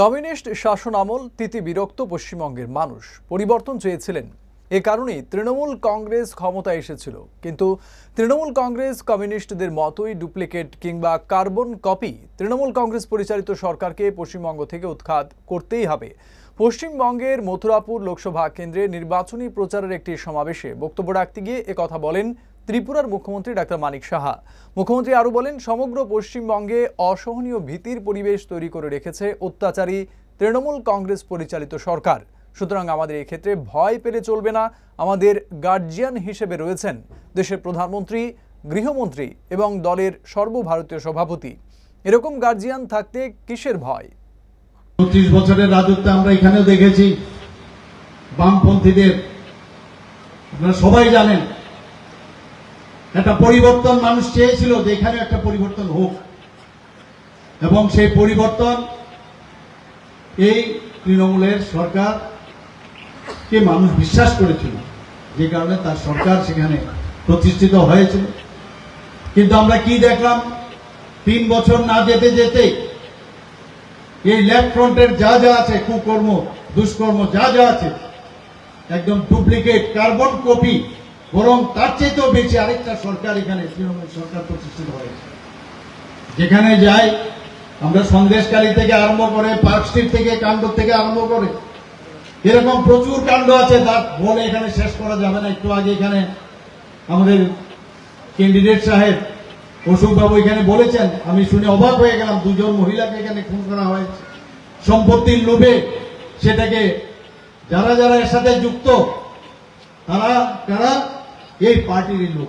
Communist শাসন আমল তিতি বিরক্ত পশ্চিমবঙ্গের মানুষ। পরিবর্তন চেয়েছিলেন। এ কারণেই তৃণমূল কংগ্রেস ক্ষমতায় এসেছিল। কিন্তু তৃণমূল কংগ্রেস কমিউনিস্টদের মতোই ডুপ্লিকেট কিংবা কার্বন কপি তৃণমূল কংগ্রেস পরিচালিত সরকারকে পশ্চিমবঙ্গ থেকে উৎখাত করতেই হবে। পশ্চিমবঙ্গের মথুরাপুর লোকসভা কেন্দ্রে নির্বাচনী প্রচারের একটি সমাবেশে বক্তব্য রাখতে গিয়ে কথা বলেন ত্রিপুরার মুখ্যমন্ত্রী ডাক্তার মানিক সাহা। মুখ্যমন্ত্রী আরও বলেন, সমগ্র পশ্চিমবঙ্গে অসহনীয় ভীতির পরিবেশ তৈরি করে রেখেছে অত্যাচারী তৃণমূল কংগ্রেস পরিচালিত সরকার। সুতরাং আমাদের এক্ষেত্রে ভয় পেলে চলবে না। আমাদের গার্জিয়ান হিসেবে রয়েছেন দেশের প্রধানমন্ত্রী, গৃহমন্ত্রী এবং দলের সর্বভারতীয় সভাপতি। এরকম গার্জিয়ান থাকতে কিসের ভয়? চৌত্রিশ বছরের রাজত্বে আমরা এখানেও দেখেছি। বামপন্থীদের, আপনারা সবাই জানেন একটা পরিবর্তন মানুষ চেয়েছিল যে এখানে একটা পরিবর্তন হোক। এবং সেই পরিবর্তন এই তৃণমূলের সরকারকে মানুষ বিশ্বাস করেছিল, যে কারণে তার সরকার সেখানে প্রতিষ্ঠিত হয়েছিল। কিন্তু আমরা কি দেখলাম? তিন বছর না যেতে যেতে এই লেফট ফ্রন্টের যা যা আছে, কুকর্ম, দুষ্কর্ম যা যা আছে, একদম ডুপ্লিকেট কার্বন কপি বরং তার চাইতেও বেশি আরেকটা সরকার এখানে, তৃণমূল সরকার প্রতিষ্ঠিত হয়েছে। যেখানে যাই, আমরা সন্দেশকালী থেকে আরম্ভ করে পার্ক স্ট্রিট থেকে কাণ্ড থেকে আরম্ভ করে, এরকম প্রচুর কাণ্ড আছে তার বলে এখানে শেষ করা যাবে না। একটু আগে এখানে আমাদের ক্যান্ডিডেট সাহেব, অশোকবাবু এখানে বলেছেন, আমি শুনে অবাক হয়ে গেলাম, দুজন মহিলাকে এখানে খুন করা হয়েছে। সম্পত্তির লোভে সেটাকে যারা যারা এর সাথে যুক্ত, তারা তারা ఏ పార్టీ నేను